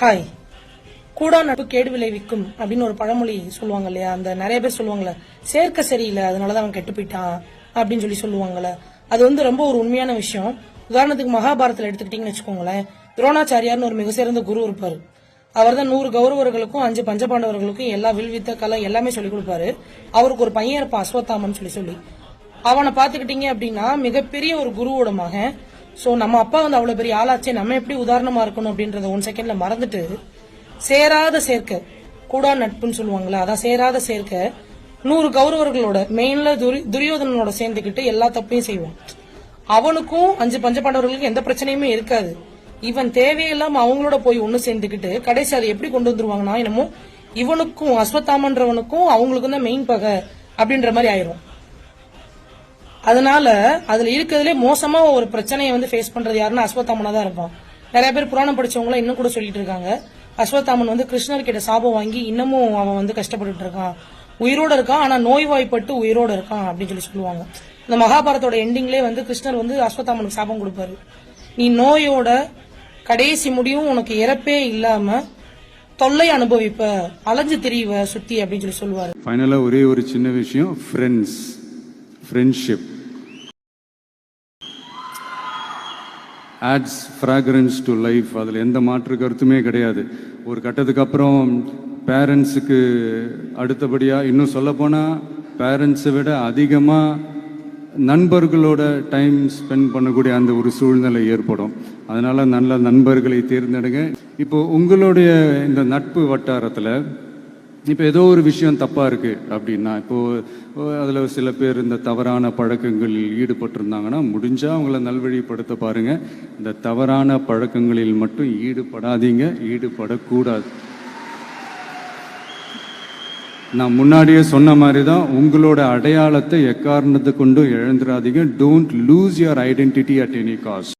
Hi கூடா நட்பு கேடு விளைவிக்கும் அப்படின்னு ஒரு பழமொழி சொல்லுவாங்க இல்லையா? அந்த நிறைய பேர் சொல்லுவாங்கல்ல சேர்க்க சரியில்லை அதனாலதான் அவன் கெட்டு போயிட்டான் அப்படின்னு சொல்லி சொல்லுவாங்கல்ல. அது வந்து ரொம்ப ஒரு உண்மையான விஷயம். உதாரணத்துக்கு மகாபாரத்தில் எடுத்துக்கிட்டீங்கன்னு வச்சுக்கோங்களேன் துரோணாச்சாரியார்னு ஒரு மிக சிறந்த குரு இருப்பாரு. அவர் தான் நூறு கௌரவர்களுக்கும் அஞ்சு பஞ்சபாண்டவர்களுக்கும் எல்லா வில்வித்த கலை எல்லாமே சொல்லி கொடுப்பாரு. அவருக்கு ஒரு பையன் இருப்பான் அஸ்வத்தாமன் சொல்லி சொல்லி. அவனை பாத்துக்கிட்டீங்க அப்படின்னா மிகப்பெரிய ஒரு குருவோட மகன் சோ நம்ம அப்பா வந்து அவ்வளவு பெரிய ஆளாச்சே நம்ம எப்படி உதாரணமா இருக்கணும் அப்படின்றத ஒன் செகண்ட்ல மறந்துட்டு சேராத சேர்க்க கூடா நட்புன்னு சொல்லுவாங்கல்ல அதான் சேராத சேர்க்க நூறு கௌரவர்களோட மெயின்ல துரி- துரியோதனனோட சேர்ந்துக்கிட்டு எல்லா தப்பையும் செய்வான். அவனுக்கும் அஞ்சு பஞ்ச பாண்டவர்களுக்கும் எந்த பிரச்சனையுமே இருக்காது. இவன் தேவையில்லாம அவங்களோட போய் ஒன்று சேர்ந்துக்கிட்டு கடைசி அதை எப்படி கொண்டு வந்துருவாங்கன்னா என்னமோ இவனுக்கும் அஸ்வத்தாமன்றவனுக்கும் அவங்களுக்கும் தான் மெயின் பகை அப்படின்ற மாதிரி ஆயிரும். அதனால அதுல இருக்கிறதுலே மோசமா ஒரு பிரச்சனையை வந்து ஃபேஸ் பண்றது யாருன்னா அஸ்வத்தாமனா தான் இருப்பான். நிறைய பேர் புராணம் படிச்சவங்க இன்னும் கூட சொல்லிட்டு இருக்காங்க. அஸ்வத்தாமன் வந்து கிருஷ்ணர் கிட்ட சாபம் வாங்கி இன்னமும் அவன் வந்து கஷ்டப்பட்டு இருக்கான். உயிரோட இருக்கான் ஆனா நோய்வாய்ப்பட்டு உயிரோட இருக்கான் அப்படின்னு சொல்லி சொல்லுவாங்க. இந்த மகாபாரதோட எண்டிங்லேயே வந்து கிருஷ்ணர் வந்து அஸ்வத்தாமனுக்கு சாபம் கொடுப்பாரு. நீ நோயோட கடைசி முடியும் உனக்கு இறப்பே இல்லாம தொல்லை அனுபவிப்ப அலைஞ்சு திரிவ சுத்தி அப்படின்னு சொல்லி சொல்லுவாரு. ஃபைனலாக ஒரே ஒரு சின்ன விஷயம் friends friendship adds fragrance to life அதில் எந்த மாற்று கருத்துமே கிடையாது. ஒரு கட்டத்துக்கு அப்புறம் பேரண்ட்ஸுக்கு அடுத்தபடியாக இன்னும் சொல்லப்போனால் பேரண்ட்ஸை விட அதிகமாக நண்பர்களோட டைம் ஸ்பெண்ட் பண்ணக்கூடிய அந்த ஒரு சூழ்நிலை ஏற்படும். அதனால் நல்ல நண்பர்களை தேர்ந்தெடுங்க. இப்போ உங்களுடைய இந்த நட்பு வட்டாரத்தில் இப்போ ஏதோ ஒரு விஷயம் தப்பாக இருக்குது அப்படின்னா இப்போ அதில் சில பேர் இந்த தவறான பழக்கங்களில் ஈடுபட்டிருந்தாங்கன்னா முடிஞ்சால் அவங்கள நல்வழிப்படுத்த பாருங்கள் இந்த தவறான பழக்கங்களில் மட்டும் ஈடுபடாதீங்க ஈடுபடக்கூடாது. நான் முன்னாடியே சொன்ன மாதிரி தான் உங்களோட அடையாளத்தை எக்காரணத்தை கொண்டும் இழந்துடாதீங்க. Don't lose your identity at any cost